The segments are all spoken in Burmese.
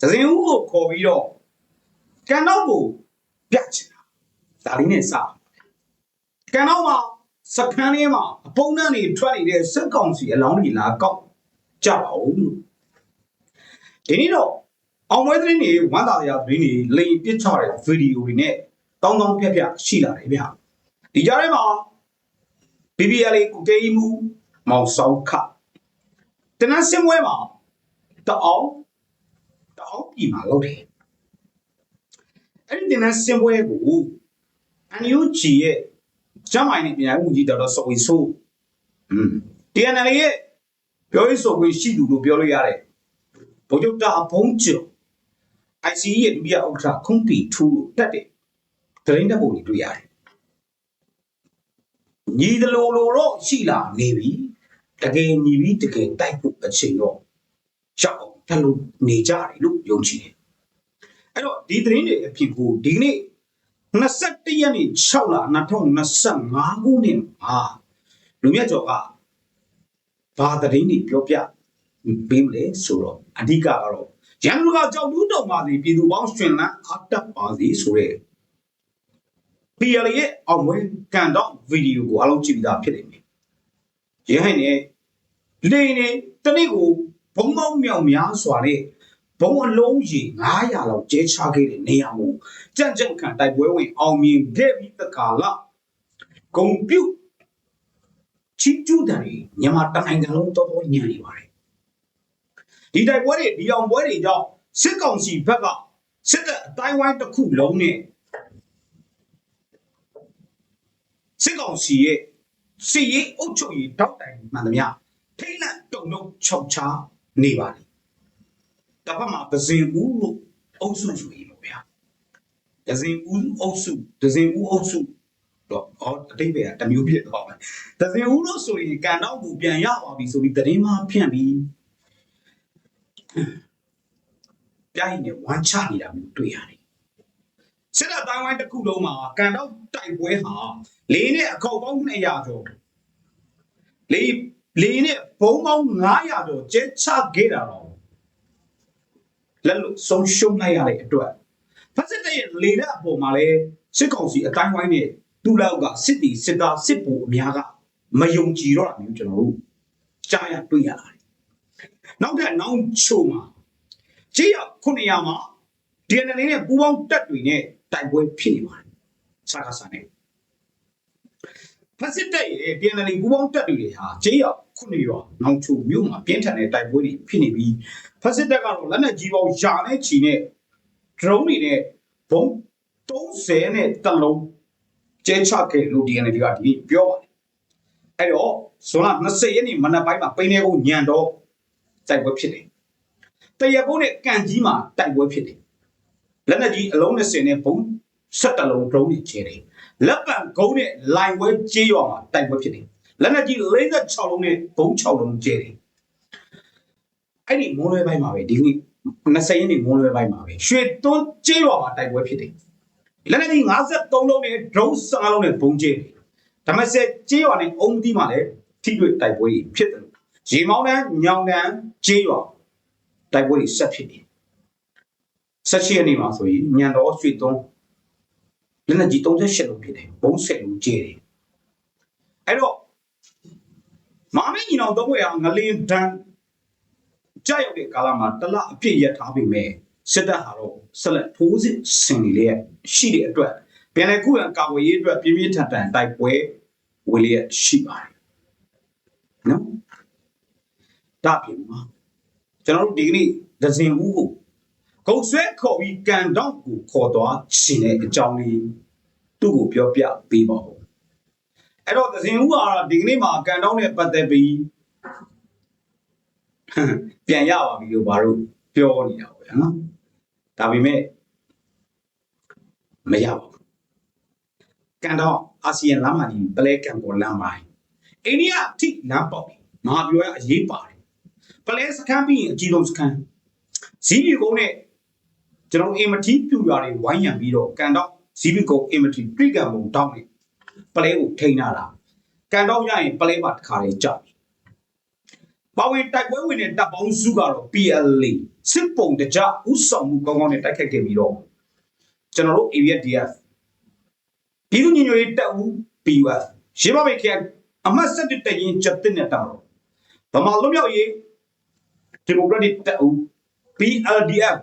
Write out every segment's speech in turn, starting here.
သဇင်ဦးကိုခေါ်ပြီးတော့ကန်တော့ကိုပြချင်တာဒါလေးနဲ့စကန်တော့မှာစခန်းလေးမှာအပုံနှံ့တွေထွက်နေတဲ့စက်ကောင်စီအလောင်းတွေလာကောက်ကြပါဦးလို့ဒီနေ့တော့အောင်ပွဲသတင်းတွေဝမ်းသာစရာသတင်းတွေလိန်ပစ်ချတဲ့ဗီဒီယိုတွေနဲ့တောင်းတောင်းပြက်ပြက်ရှိလာတယ်ဗျဒီကြားထဲမှာ BBL ကိုကေးမှုမောင်ဆောင်ခတနတ်စင်ပွဲမှာတအောင်တ အောင်ပြည်မှာလုပ်တယ်အဲ့ဒီတနတ်စင်ပွဲကို NUG ရဲ့ကျမ်းမိုင်နဲ့ပြည်ထောင်ကြီးဒေါက်တာစောဝီဆိုးอืม TNL ရဲ့ပြောရေးဆိုခွင့်ရှိသူလို့ပြောလို့ရတယ်ဗိုလ်ချုပ်တာဘုံကျော် ICE ရဲ့ဒုတိယဥက္ကဋ္ဌခုံးတီထူးလို့တက်တယ်သတင်းတက်ပုံတွေတွေ့ရတယ်ညီသလိုလိုတော့ရှိလာနေပြီတကယ်ညီပြီးတကယ်တိုက်ဖို့အချိန်တော့ရှောက်အောင် တက်လို့နေကြတယ်လို့ယုံကြည်တယ်အဲ့တော့ဒီသတင်းတွေအဖြစ်ကိုဒီနေ့21ရက်နေ့6လ2025ခုနှစ်မှာလူမြတ်ကျော်ကဘာသတင်းတွေပြောပြပေးမလဲဆိုတော့အဓိကကတော့ရန်ကုန်ကကြောက်တူးတုံပါစီပြည်သူပေါင်းရှင်လန်းအားတက်ပါစီဆိုတဲ့ PL ရဲ့အောင်ပွဲကန်တော့ဗီဒီယိုကိုအားလုံးကြည့်ပြီးသားဖြစ်နေတယ်။ရဟိုင်းနဲ့လေနေတနေ့ကိုဘုံ မောင်းမြောင်များစွာနဲ့ဘုံအလုံးကြီး900လောက်ကျဲချခဲ့တဲ့နေရာကိုကြံ့ကြံ့ခံတိုက်ပွဲဝင်အောင်မြင်ခဲ့ပြီးတခါကဂုံပြုတ်ချီကျူးတယ်မြန်မာတနိုင်ငံလုံးတော်တော်ညံ့နေပါတယ်။ဒီတိုက်ပွဲတွေဒီအောင်ပွဲတွေကြောင့်စစ်ကောင်စီဘက်ကစစ်တပ်အတိုင်းဝိုင်းတစ်ခုလုံးနဲ့စစ်ကောင်စီရဲ့စီရေးအုပ်ချုပ်ရေးတောက်တိုင်မှန်သမျှထိတ်လန့်တုံလုံးခြောက်ချား နေပါလေ။တစ်ဖက်မှာဒဇင်ဦးလို့အုပ်စုဆိုရင်ပေါ့ဗျာ။ဒဇင်ဦးအုပ်စုဒဇင်ဦးအုပ်စုတော့အော်အတိတ်ပဲတစ်မျိုးဖြစ်သွားမယ်။ဒဇင်ဦးလို့ဆိုရင်ကန်တော့ကိုပြန်ရပါပြီဆိုပြီးတရင်မှဖြန့်ပြီးပြိုင်နေဝမ်းချနေတာမျိုးတွေ့ရတယ်။စစ်တပ်တိုင်းဝိုင်းတစ်ခုလုံးမှာကန်တော့တိုက်ပွဲဟာလေးနဲ့အခေါက်ပေါင်း200ကျော်လေး လေးနဲ့ဘုံပေါင်း900ကျော်ကျဲချခဲ့တာတော့လက်လို့ဆုံးရှုံးလိုက်ရတဲ့အတွက်ဖက်စစ်တဲ့ရဲ့လေတဲ့အပေါ်မှာလဲစစ်ကောင်စီအတိုင်းဝိုင်းနဲ့တူလောက်ကစစ်တီစစ်သားစစ်ဘူအများကမယုံကြည်တော့တာမျိုးကျွန်တော်တို့ကြားရတွေ့ရတယ်နောက်ထပ်နောင်ချိုမှာကြေးရ900မှာ DNA နဲ့ပူပေါင်းတက်တွေနဲ့တိုက်ပွဲဖြစ်နေပါတယ်စကားစားနေ ဖက်စစ်တပ်ရဲ့ PNL ပူပေါင်းတပ်တွေဟာကျေးရွာခုနှစ်ရွာနောင်ချိုမြို့မှာပြင်းထန်တဲ့တိုက်ပွဲတွေဖြစ်နေပြီးဖက်စစ်တပ်ကတော့လက်နက်ကြီးပေါင်းယာနဲ့ချီနဲ့ drone တွေနဲ့ဘုံ30နဲ့တလုံးကျဲချခဲ့လို့ DNL ကဒီနေ့ပြောပါတယ်အဲ့တော့ဇွန်လ20ရက်နေ့မနက်ပိုင်းမှာပိန်းနေကုန်းညံတော့တိုက်ပွဲဖြစ်တယ်တရကုန်းနဲ့ကန်ကြီးမှာတိုက်ပွဲဖြစ်တယ်လက်နက်ကြီးအလုံး20နဲ့ဘုံ17လုံး drone တွေကျဲတယ် လက်ပံကုန်းနဲ့လိုင်ဝဲကြေးရွာမှာတိုက်ပွဲဖြစ်တယ်။လက်နက်ကြီး46လုံးနဲ့ဘုံ6လုံးကျဲတယ်။အဲ့ဒီမွန်လွဲပိုင်းမှာပဲဒီနေ့20ရက်နေ့မွန်လွဲပိုင်းမှာပဲရွှေတွန်းကြေးရွာမှာတိုက်ပွဲဖြစ်တယ်။လက်နက်ကြီး53လုံးနဲ့ drone 15လုံးနဲ့ဘုံကျဲတယ်။ဒါမဲ့ဆက်ကြေးရွာနဲ့အုံးတီးမှာလည်းထိတွေ့တိုက်ပွဲကြီးဖြစ်တယ်။ရေမောင်းတန်းညောင်တန်းကြေးရွာတိုက်ပွဲကြီးဆက်ဖြစ်တယ်။ဆက်ရှိရနေမှာဆိုရင်ညံတော်ရွှေတွန်း လက်နက်ကြီး38လုံးဖြစ်တယ်ဘုံ10လုံးကျဲတယ်အဲ့တော့မာမင်းညီတော်တော့ဘွေဟာငလင်းတန်းကြောက်ရောက်တဲ့ကာလမှာတလအပြည့်ရထားပြီမဲ့စစ်တပ်ဟာတော့ဆက်လက်ထိုးစစ်ဆင်နေလေရှိတဲ့အတွက်ပြန်လည်ခုခံကာဝေးရေးအတွက်ပြင်းပြင်းထန်ထန်တိုက်ပွဲဝေလျက်ရှိပါတယ်နော်ဒါပြင်မှာကျွန်တော်တို့ဒီကနေ့ဒဇင်ဦးကို ကုတ်ဆွဲခေါ်ပြီးကန်တော့ကိုခေါ်သွားရှင်တဲ့အကြောင်းလေးသူ့ကိုပြောပြပေးပါဦးအဲ့တော့သဇင်ဦးကတော့ဒီကနေ့မှာကန်တော့နဲ့ပတ်သက်ပြီးပြန်ရပါပြီလို့ဘာလို့ပြောနေတာပေါ့ဗျာနော်ဒါပေမဲ့မရပါဘူးကန်တော့အာဆီယံလမ်းမကြီးပလဲကန်ပေါ်လမ်းပိုင်းအိန္ဒိယအထိလမ်းပေါက်တယ်မဟာပြောရအရေးပါတယ်ပလဲစခန်းပြီးရင်အကြီးဆုံးစခန်းဇီးပြေကုန်းနဲ့ ကျွန်တော်အင်မတီပြူရွာတွေဝိုင်းရံပြီးတော့ကန်တော့ဇီးပြေကုန်းအင်မတီပြိကံပုံတောင်းနေပလဲကိုထိန်းထားတာကန်တော့ရရင်ပလဲပါတစ်ခါလေးကြောက်ပြီပါဝင်တိုက်ပွဲဝင်တဲ့တပ်ပေါင်းစုကတော့ PLA စစ်ပုံတကြဥဆောင်မှုကောင်းကောင်းနဲ့တိုက်ခတ်ခဲ့ပြီးတော့ကျွန်တော်တို့ area DF ပြည်သူ့ညီညွတ်ရေးတပ်ဦး PUF ရေမမိတ်ခရိုင်အမတ်ဆက်တရင်ချက်တင်တဲ့တောင်းဗမာလွတ်မြောက်ရေးဒီမိုကရက်တစ်တပ်ဦး PLDF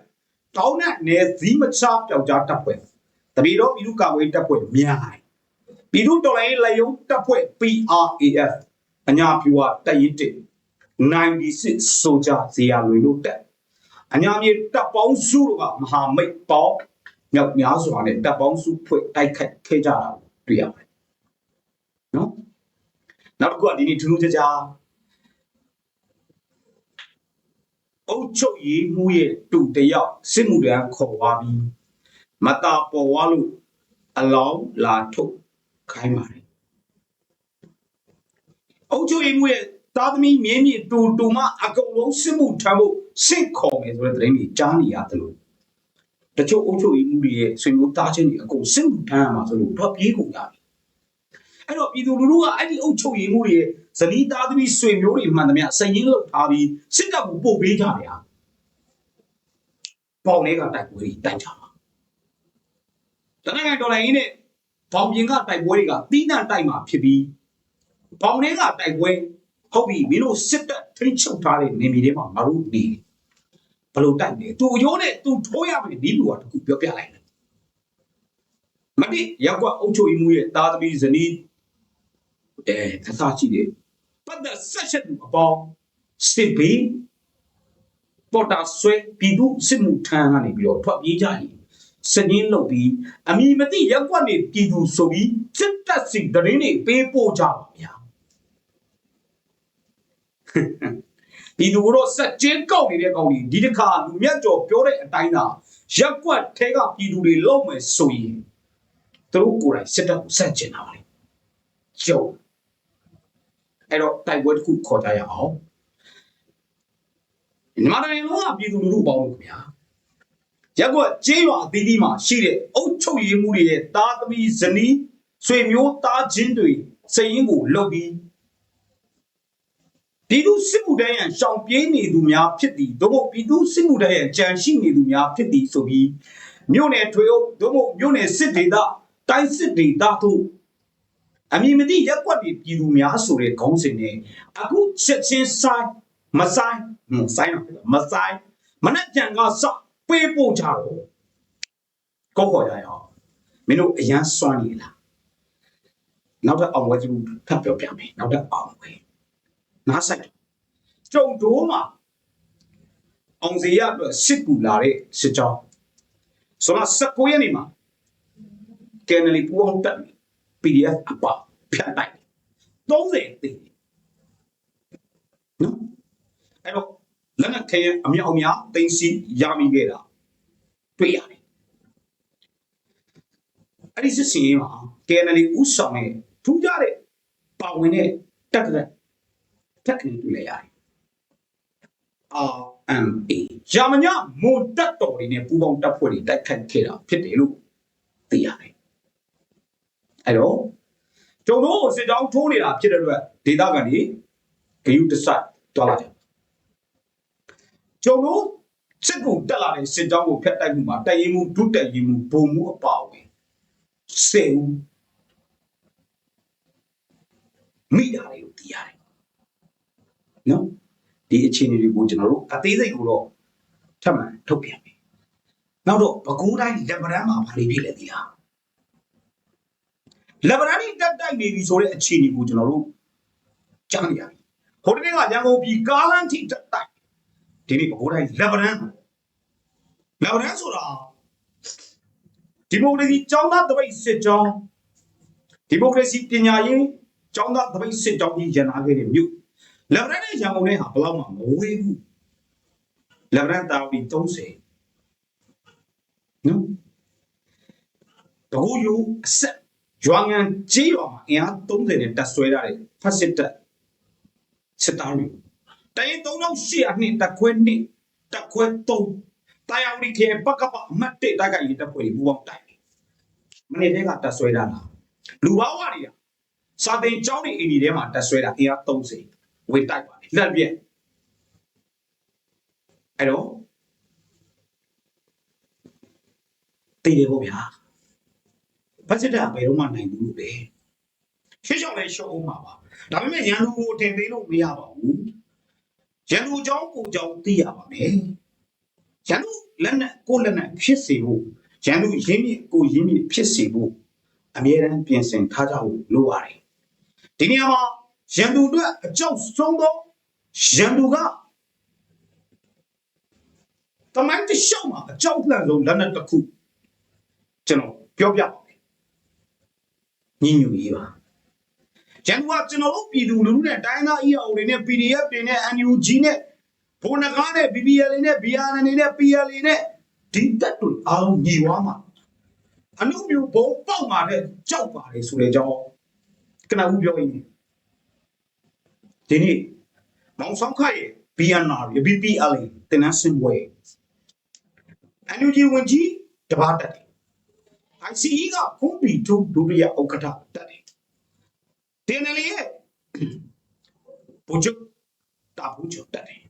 တောင်းနဲ့နယ်စည်းမချပျောက်ကြားတပ်ဖွဲ့တပီတော့ပြည်သူ့ကာကွယ်ရေးတပ်ဖွဲ့များပြည်သူ့တော်လှန်ရေးလက်ယုံတပ်ဖွဲ့ PRAF အညာဖြူဝတပ်ရင်းတစ်96ဆိုကြဇေယျလွေလို့တက်အညာမြေတပ်ပေါင်းစုတို့ကမဟာမိတ်ပေါင်းမြောက်များစွာနဲ့တပ်ပေါင်းစုဖွဲ့တိုက်ခိုက်ခဲ့ကြတာကိုတွေ့ရပါတယ်နော်နောက်တစ်ခုကဒီနေ့ထူးထူးခြားခြား အုတ်ချုပ်ရေးမှုရဲ့တူတယောက်စစ်မှုတန်းခေါ်သွားပြီးမတာပေါ်သွားလို့အလောင်းလာထုတ်ခိုင်းပါတယ်အုတ်ချုပ်ရေးမှုရဲ့သားသမီးမြင်းမြင့်တူတူမအကုန်လုံးစစ်မှုထမ်းဖို့စင့်ခေါ်မယ်ဆိုတဲ့သတင်းတွေကြားနေရတယ်လို့တချို့အုတ်ချုပ်ရေးမှုတွေရဲ့ဆွေမျိုးသားချင်းတွေအကုန်စစ်မှုထမ်းရမှာဆိုလို့တော့ပြေးကုန်ကြပြီအဲ့တော့ပြည်သူလူထုကအဲ့ဒီအုတ်ချုပ်ရေးမှုတွေရဲ့ ဇနီးသားသမီးဆွေမျိုးတွေမှန်သမျှစည်ရင်းလောက်ထားပြီးစစ်တပ်ကိုပို့ပေးကြတယ်ဟာပေါင်လေးကတိုက်ပွဲတွေတိုက်ကြမှာတနင်္ဂနွေဒေါ်လာရင်းနဲ့ပေါင်ပြင်ကတိုက်ပွဲတွေကတီးနှံတိုက်မှာဖြစ်ပြီးပေါင်လေးကတိုက်ပွဲဟုတ်ပြီမင်းတို့စစ်တပ်ထိန်းချုပ်ထားတဲ့နေမြေတွေမှာငါတို့နေဘယ်လိုတိုက်လဲသူရိုးနဲ့သူထိုးရမယ်ဒီလူကတခုပြောပြလိုက်တယ်မတိရက်ကွက်အုပ်ချုပ်ရေးမှုရဲ့သားသမီးဇနီးအဲအသာရှိတယ် ပတ်သက်ဆက်ချက်သူအပေါင်းစစ်ဘေးပေါ်တာဆွဲပြည်သူစစ်မှုထမ်းကနေပြီးတော့ထွက်ပြေးကြရင်စည်ရင်းလုပ်ပြီးအမိမတိရက်ကွက်နေပြည်သူဆိုပြီးစစ်တပ်စီတရင်တွေပေးပို့ကြပါဗျာပြည်သူတို့စက်ကျင်းကောက်နေတဲ့ကောင်ကြီးဒီတစ်ခါလူမြတ်ကျော်ပြောတဲ့အတိုင်းသာရက်ကွက်ထဲကပြည်သူတွေလုံးမယ်ဆိုရင်သူတို့ကိုယ်တိုင်စစ်တပ်ကိုဆက်ကျင်တာပါလေကျုံ အဲ့တော့တိုက်ပွဲတစ်ခုခေါ်ကြရအောင်ညီမတိုင်းလုံးကပြည်သူလူထုပေါင်းလို့ခင်ဗျာရက်ကွက်ကျေးရွာအသီးသီးမှာရှိတဲ့အုတ်ချုပ်ရည်မှုတွေရဲ့သားသမီးဇနီးဆွေမျိုးသားချင်းတွေစည်ရင်းကိုလှုပ်ပြီးပြည်သူစစ်မှုတန်းရန်ရှောင်ပြေးနေသူများဖြစ်သည်သို့မဟုတ်ပြည်သူစစ်မှုတန်းရန်ကြံရှိနေသူများဖြစ်သည်ဆိုပြီးမြို့နယ်ထွေအုပ်သို့မဟုတ်မြို့နယ်စစ်ဒေသတိုင်းစစ်ဒေသတို့ အမည်မသိရက်ကွက်တွေပြည်သူများဆိုတဲ့ခေါင်းစဉ်နဲ့အခုချက်ချင်းဆိုင်မဆိုင်ဟွန်းဆိုင်တော့မဆိုင်မနဲ့ကြံကစပေးပို့ကြတော့ကောက်ခေါ်ကြရအောင်မင်းတို့အရန်စွမ်းနေလားနောက်တော့အောင်ဝဲကြီးထပ်ပြောပြမယ်နောက်တော့အောင်ဝဲနားဆိုင်ကျုံတိုးမှာအောင်စီရအတွက်စစ်ကူလာတဲ့စစ်ကြောင်းဆိုတော့19ရက်နေ့မှာကယ်နလီပူအောင်တက်ပြီ PDF အပဖြတ်တိုက်30သိနော်အဲ့တော့လက်နက်ခဲအမြောက်အများတင်စီရမိခဲ့တာတွေ့ရတယ်အဲ့ဒီစစ်စင်ရေးမှာကယ်နလီဥဆောင်တဲ့ထူးခြားတဲ့ပါဝင်တဲ့တက်တဲ့တက်ကနေတွေ့လိုက်ရတယ် RMA ဂျာမညာမွန်တက်တော်တွေနဲ့ပူးပေါင်းတပ်ဖွဲ့တွေတိုက်ခတ်ခဲ့တာဖြစ်တယ်လို့သိရတယ် အဲ့တော့ကျုံတို့စစ်ကြောင်းထိုးနေတာဖြစ်တဲ့အတွက်ဒေသခံတွေဂယုတစိုက်တွားလာတယ်ကျုံတို့စစ်ကူတက်လာတဲ့စစ်ကြောင်းကိုဖျက်တိုက်မှုမှာတရင်မှုဒုတက်ရင်မှုဘုံမှုအပါအဝင်စေဦးမိတာတွေလို့သိရတယ်နော်ဒီအခြေအနေတွေကိုကျွန်တော်တို့အသေးစိတ်ကိုတော့ထပ်မံထုတ်ပြန်ပြီနောက်တော့ပဲခူးတိုင်းလက်ဗရန်မှာဘာတွေဖြစ်လဲသိလား လက်ဗရန်นี่တက်တိုက်နေပြီဆိုတဲ့အခြေအနေကိုကျွန်တော်တို့ကြားနေရပြီဟိုတနေ့ကရန်ကုန်ပြည်ကားလမ်းထိတက်တိုက်ဒီနေ့ပဲခူးတိုင်းလက်ဗရန်လက်ဗရန်ဆိုတာဒီမိုကရေစီကျောင်းသားတပိတ်စစ်ကြောင်းဒီမိုကရေစီပညာရေးကျောင်းသားတပိတ်စစ်ကြောင်းကြီးရန်နာခဲ့တဲ့မြို့လက်ဗရန်နဲ့ရန်ကုန်နဲ့ဟာဘယ်တော့မှမဝေးဘူးလက်ဗရန်တာဝီ30နော်တကူယူအဆက် ရွာငံကြီးရွာမှာအင်အား30နဲ့တက်ဆွဲထားတဲ့ဖက်စစ်တပ်စစ်သားတွေတရင်3800နှစ်တက်ခွဲနှစ်တက်ခွဲ3တာယာဝတီခေပကပအမတ်တက်တိုက်ကရေးတက်ဖွဲ့တွေပူပေါင်းတိုက်မနေ့တည်းကတက်ဆွဲထားတာလူဘဝတွေကစာသင်ကျောင်းတွေအိမ်တွေထဲမှာတက်ဆွဲတာအင်အား30ဝေတိုက်ပါလေလက်ပြက်အဲ့တော့တည်တယ်ပေါ့ဗျာ ဘတ်စစ်တပ်ကဘယ်တော့မှနိုင်ဘူးလို့ပဲရှေ့ရှောင်းလဲရှော့အောင်ပါပါဒါပေမဲ့ရန်သူကိုတင်ပေးလို့မရပါဘူးရန်သူအကြောင်းကိုအကြောင်းသိရပါမယ်ရန်သူလက်နဲ့ကိုယ်လက်နဲ့ဖြစ်စေဖို့ရန်သူရင်းမြစ်ကိုရင်းမြစ်ဖြစ်စေဖို့အမြဲတမ်းပြင်ဆင်ထားကြဖို့လိုပါတယ်ဒီနေရာမှာရန်သူအတွက်အကြောက်ဆုံးသောရန်သူကတမိုင်းတစ်လျှောက်မှာအကြောက်လန့်ဆုံးလက်နက်တစ်ခုကျွန်တော်ပြောပြပါ မယ်ညီညွတ်ရေးပါရန်သူကကျွန်တော်တို့ပြည်သူလူထုနဲ့တိုင်းသား EAO တွေနဲ့ PDF တွေနဲ့ NUG နဲ့ဘုံနဂါးနဲ့ BBL နဲ့ BRN နဲ့ PLA နဲ့ဒီတက်တွေအားလုံးညီဝါမှာအနုမျိုးဘုံပေါက်มาတဲ့ကြောက်ပါတယ်ဆိုတဲ့အကြောင်းကနဦးပြောရင်းဒီနေ့မောင်ဆောင်ခရဲ့ BNR BPL တင်နန်းစင်ပွဲ NUG ဝင်ကြီးတပါတက်တယ် ICE ကခုံးပီထုဒုတိယဥက္ကဋ္ဌတက်တယ်တင်တယ်လေရဲ့ဘုချုပ်တာဘုချုပ်တက်တယ်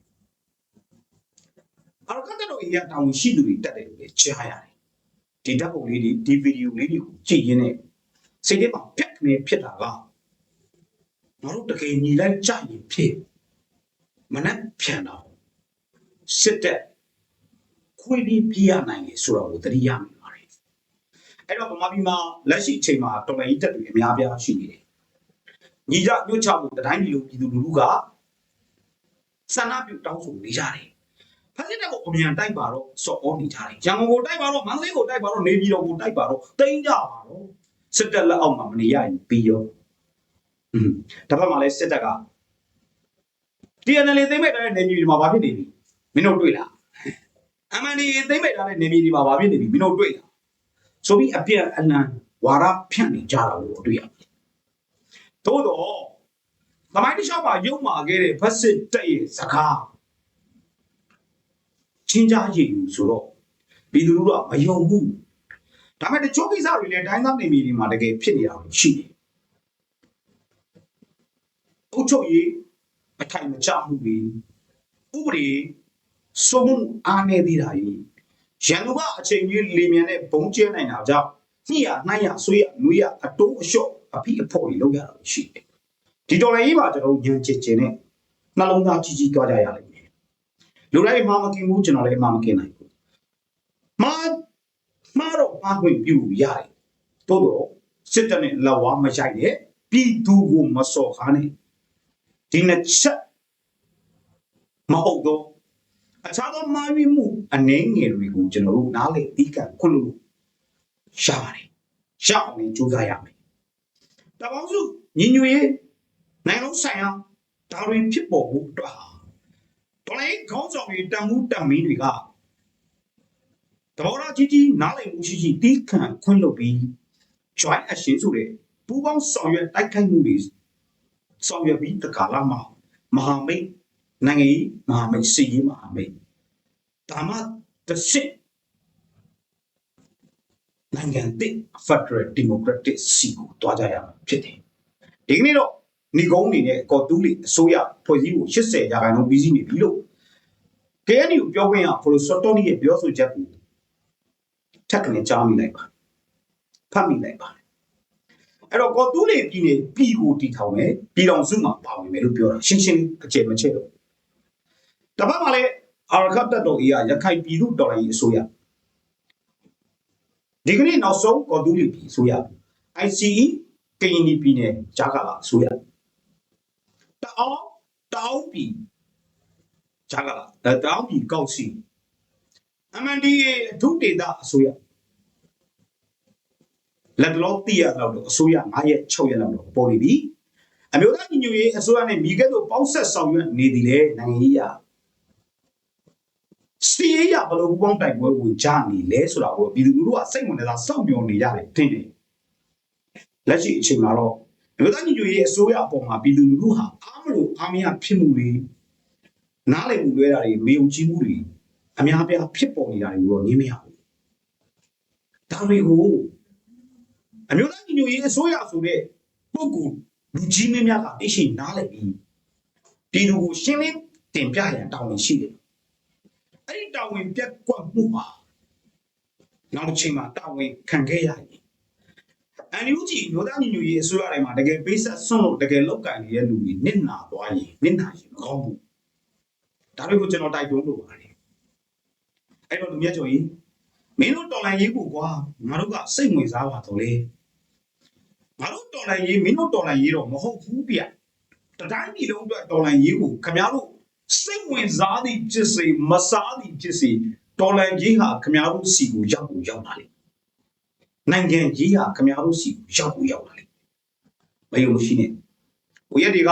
အရကတ်တော်ရတောင်းရှိသူတွေတက်တယ်လို့လည်းကြားရတယ်ဒီဓာတ်ပုံလေးတွေဒီဗီဒီယိုလေးတွေကိုကြည့်ရင်းနဲ့စိတ်ထဲမှာပြက်နေဖြစ်တာကငါတို့တကယ်ညီလိုက်ကြရင်ဖြစ်မနဲ့ပြန်တော့စစ်တဲ့ခွေးပြီးပြရနိုင်လေဆိုတော့ကိုသတိရမိပါတယ် အဲ့တော့ဗမာပြည်မှာလက်ရှိအချိန်မှာတော်လိုင်းတက်တွေအများပြားရှိနေတယ်ညီကြညွှတ်ချဖို့တိုင်းပြည်လိုပြည်သူလူထုကဆန္ဒပြုတောင်းဆိုနေကြတယ်ဖက်စစ်တပ်ကိုအမြန်တိုက်ပါတော့စော်ဩနေကြတယ်ရန်ကုန်ကိုတိုက်ပါတော့မန္တလေးကိုတိုက်ပါတော့နေပြည်တော်ကိုတိုက်ပါတော့တိန်းကြပါတော့စစ်တပ်လက်အောက်မှာမနေရရင်ပြီးရောอืมတစ်ဖက်မှာလည်းစစ်တပ်က TNL သိမ့်မဲ့တဲ့နေပြည်တော်မှာဘာဖြစ်နေပြီမင်းတို့တွေ့လား MND သိမ့်မဲ့တဲ့နေပြည်တော်မှာဘာဖြစ်နေပြီမင်းတို့တွေ့လား ဆိုပြီးအပြက်အလံဝါရဖြန့်နေကြတာကိုတွေ့ရတယ်သို့တော့သမိုင်းတစ်လျှောက်မှာရုပ်မာခဲ့တဲ့ဖက်စစ်တပ်ရဲ့စကားချင်းကြားရည်ယူဆိုတော့ပြည်သူလူထုကမယုံဘူးဒါပေမဲ့တချို့ကိစ္စတွေလည်းတိုင်းသားနေပြည်တော်မှာတကယ်ဖြစ်နေတာရှိတယ်အုတ်ချုပ်ရေးအထိုင်မချမှုတွေဥပဒေစိုးမှုအားနေသေးတာကြီး ရန်သူကအချိန်ကြီးလေမြန်နဲ့ဘုံကျဲနိုင်တာကြောင့်ညှိရနှိုင်းရဆွေးရနွေးရအတိုးအလျှော့အဖိအဖို့တွေလုပ်ရတာရှိတယ်ဒီတော်လည်းကြီးမှာကျွန်တော်တို့ညံချစ်ချင်နဲ့နှလုံးသားကြီးကြီးကြွားကြရလိမ့်မယ်လူတိုင်းမှာမกินဘူးကျွန်တော်လည်းမှာမกินနိုင်ဘူးမှာမှာတော့မှာခွင့်ပြုရတယ်တိုးတော့စစ်တပ်နဲ့လက်ဝါးမရိုက်နဲ့ပြည်သူကိုမစော်ကားနဲ့ဒီနှစ်ချက်မဟုတ်တော့ အခြားသောမှားယွင်းမှုအနေငယ်တွေကိုကျွန်တော်တို့နားလေပြီးကခွင့်လို့ရပါတယ်ရအောင်လည်းကြိုးစားရမယ်တပေါင်းစုညီညွတ်ရေးနိုင်ငံလုံးဆိုင်ရာဒါတွေဖြစ်ပေါ်ဖို့အတွက်ဟာတော်လိုင်းခေါင်းဆောင်တွေတန်မှုတန်မီတွေကတဘောရာကြီးကြီးနားလည်မှုရှိရှိတီးခံခွင့်လုပ်ပြီး join action ဆိုတဲ့ပူးပေါင်းဆောင်ရွက်တိုက်ခိုက်မှုတွေဆောင်ရွက်ပြီးတကာလမှာမဟာမိတ် နိုင်ငံရေးမဟာမိတ်စီရေးမဟာမိတ်ဒါမှတစ်စစ်နိုင်ငံတစ် Federal Democratic စီကိုတွားကြရမှာဖြစ်တယ်ဒီကနေ့တော့ဏီကုန်းအနေနဲ့ကော်တူးလီအစိုးရဖွဲ့စည်းဖို့80ရာခိုင်နှုန်းပြီးစီးနေပြီလို့ KNU ပြောခွင့်ရဖလိုစတိုနီရဲ့ပြောဆိုချက်ကိုထက်ကနေကြားမိလိုက်ပါဖတ်မိလိုက်ပါအဲ့တော့ကော်တူးလီပြည်နေပြည်ကိုတီထောင်မယ်ပြည်တော်စုမှာပါဝင်မယ်လို့ပြောတာရှင်းရှင်းအကျေမချဲ့တော့ တပတ်မှလည်းအာရခတ်တပ်တော်ကြီးကရခိုင်ပြည်သူတော်လှန်ရေးအစိုးရဒီကနေ့နောက်ဆုံးကော်တူးလီပြည်အစိုးရ ICE ကရင်ပြည်နယ်ဂျာကာလာအစိုးရတအောင်တောင်းပြည်ဂျာကာလာတောင်းပြည်ကောက်စီ MNDA အထူးဒေသအစိုးရလက်လောတိရလောက်တော့အစိုးရ9ရက်6ရက်လောက်တော့ပေါ်နေပြီအမျိုးသားညီညွတ်ရေးအစိုးရနဲ့မိခဲ့တို့ပေါင်းဆက်ဆောင်ရွက်နေသည်လေနိုင်ငံရေးရ စီရေးရဘယ်လိုပူပေါင်းတိုက်ပွဲဝင်ကြနေလဲဆိုတာကိုပြည်သူလူထုကစိတ်ဝင်စားစောင့်မျှော်နေကြတယ်ထင်တယ်လက်ရှိအချိန်မှာတော့အမျိုးသားညီညွတ်ရေးအစိုးရအပေါ်မှာပြည်သူလူထုဟာအားမလို့အားမရဖြစ်မှုတွေနားလည်မှုလွဲတာတွေမယုံကြည်မှုတွေအများပြားဖြစ်ပေါ်နေတာတွေကိုတော့နေမရဘူးဒါတွေကိုအမျိုးသားညီညွတ်ရေးအစိုးရဆိုတဲ့ပုဂ္ဂိုလ်လူကြီးမင်းများကအရှိနားလည်ပြီးပြည်သူကိုရှင်းလင်းတင်ပြရန်တောင်းဝင်ရှိတယ် အဲ့ဒီတောင်းဝင်ပြက်ကွက်မှုပါနောက်တစ်ချိန်မှာတာဝန်ခံခဲ့ရရင်အန်ယူဂျီမျိုးသားညီညွတ်ရေးအစိုးရတိုင်းမှာတကယ်ပေးဆက်ဆွန့်လို့တကယ်လောက်ကင်နေတဲ့လူတွေနစ်နာသွားရင်နစ်နာရင်မကောင်းဘူးဒါတွေကိုကျွန်တော်တိုက်တွန်းလို့ပါတယ်အဲ့တော့လူမြတ်ကျော်ကြီးမင်းတို့တော်လိုင်းရေးကိုကွာငါတို့ကစိတ်ဝင်စားပါတော့လေငါတို့တော်လိုင်းရေးမင်းတို့တော်လိုင်းရေးတော့မဟုတ်ဘူးဗျတတိုင်းပြည်လုံးအတွက်တော်လိုင်းရေးကိုခင်ဗျားတို့ စိတ်ဝင်စားသည်ဖြစ်စေမစားသည်ဖြစ်စေတော်လိုင်းရေးဟာခင်ဗျားတို့စီကိုရောက်ကိုရောက်လာလိမ့်နိုင်ငံကြီးဟာခင်ဗျားတို့စီကိုရောက်ကိုရောက်လာလိမ့်မယုံမရှိနဲ့ကိုရက်တွေက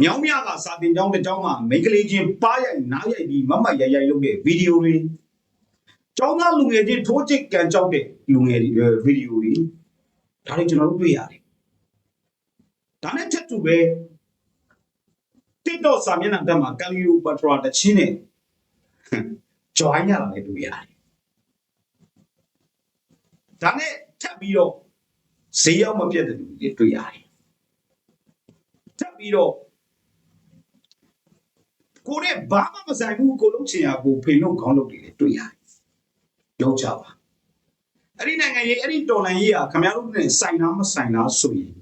မြောင်းမြကစာတင်ကြောင်းတစ်ကြောင်းမှာမိန်းကလေးချင်းပါရိုက်နားရိုက်ပြီးမမတ်ရိုက်ရိုက်လုပ်တဲ့ဗီဒီယိုတွေကျောင်းသားလူငယ်ချင်းထိုးချစ်ကန်ကြောက်တဲ့လူငယ်တွေဗီဒီယိုတွေဒါတွေကျွန်တော်တို့တွေ့ရတယ်ဒါနဲ့ချက်တူပဲ TikTok စာမျက်နှာတက်မှာကယ်လီယိုပတ်ထရာတချင်းနဲ့ join ရတာလည်းတွေ့ရတယ်ဒါနဲ့ထပ်ပြီးတော့ဈေးရောက်မပြတ်တဲ့လူတွေတွေ့ရတယ်ထပ်ပြီးတော့ကိုယ်နဲ့ဘာမှမဆိုင်ဘူးကိုလုံးချင်ရကိုဖိလို့ခေါင်းလုပ်တွေလည်းတွေ့ရတယ်ရောက်ကြပါအဲ့ဒီနိုင်ငံရေးအဲ့ဒီတော်လန်ရေးဟာခင်ဗျားတို့နဲ့ဆိုင်လားမဆိုင်လားဆိုရင်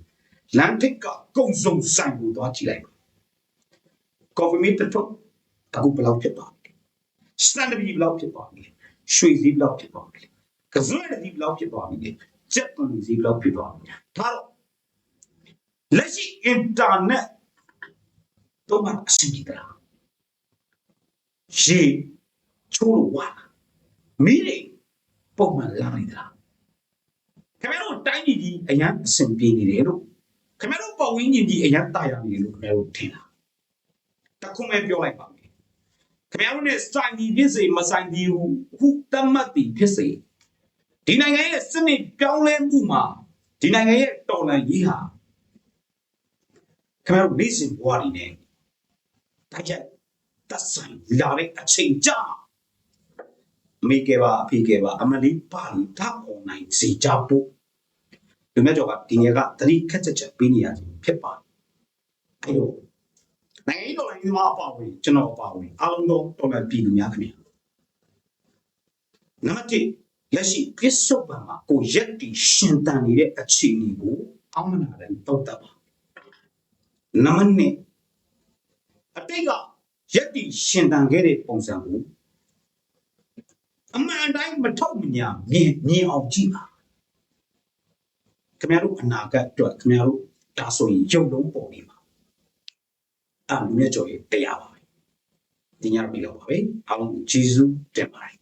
လန်တစ်ကကုံစုံဆိုင်ကိုသွားကြည့်လိုက်ပါ coffee meet တစ်ထုပ်အခုဘယ်လောက်ဖြစ်သွားလဲစတန်ဒဘီဘယ်လောက်ဖြစ်သွားလဲရွှေစည်းဘယ်လောက်ဖြစ်သွားလဲကစွဲတဲ့ဒီဘယ်လောက်ဖြစ်သွားပြီလဲဂျက်ပွန်စည်းဘယ်လောက်ဖြစ်သွားလဲဒါတော့လက်ရှိ internet တော့မှအဆင်ပြေတာရေချိုးလို့ဝါမီးတွေပုံမှန်လာနေတာခင်ဗျားတို့တိုင်းပြည်ကြီးအရန်အဆင်ပြေနေတယ်လို့ခင်ဗျားတို့ပတ်ဝန်းကျင်ကြီးအရန်တာယာနေတယ်လို့ခင်ဗျားတို့ထင်လား တခုမဲ့ပြောလိုက်ပါမယ်ခင်ဗျားတို့ ਨੇ စိုင်းဒီဖြစ်စေမစိုင်းဒီဟုခုတတ်မှတ်ဒီဖြစ်စေဒီနိုင်ငံရဲ့စနစ်ပြောင်းလဲမှုမှာဒီနိုင်ငံရဲ့တော်လှန်ရေးဟာခင်ဗျားတို့နေစဉ်ဘဝတွေနဲ့တိုက်ရိုက်သက်ဆိုင်လာတဲ့အချိန်ကြာအမေကပါအဖေကပါအမလီပါလီဓာတ်အွန်လိုင်းစီကြဖို့လူမျိုးကျော်ကဒီနေရာကတတိခက်ချက်ချက်ပေးနေရခြင်းဖြစ်ပါတယ်အဲ့တော့ နိုင်ငံရေးတော်လှန်ရေးသမားအပါအဝင်ကျွန်တော်အပါအဝင်အားလုံးသောတော်လှန်ပြည်သူများခင်ဗျာနံပါတ်1လက်ရှိပြစ္ဆုတ်ပံမှာကိုရက်တီရှင်တန်နေတဲ့အခြေအနေကိုအောင်းမနာတယ်တောက်တတ်ပါနံပါတ်2အတိတ်ကရက်တီရှင်တန်ခဲ့တဲ့ပုံစံကိုအမှန်တိုင်းမထုတ်မညာမြင်မြင်အောင်ကြည့်ပါခင်ဗျားတို့အနာဂတ်အတွက်ခင်ဗျားတို့ဒါဆိုရင်ရုပ်လုံးပေါ်နေမှာ အဲ့မြတ်ကျော်ရဲ့တရားပါပဲဒီညတော့ပြီးတော့ပါပဲအားလုံးကိုကျေးဇူးတင်ပါတယ်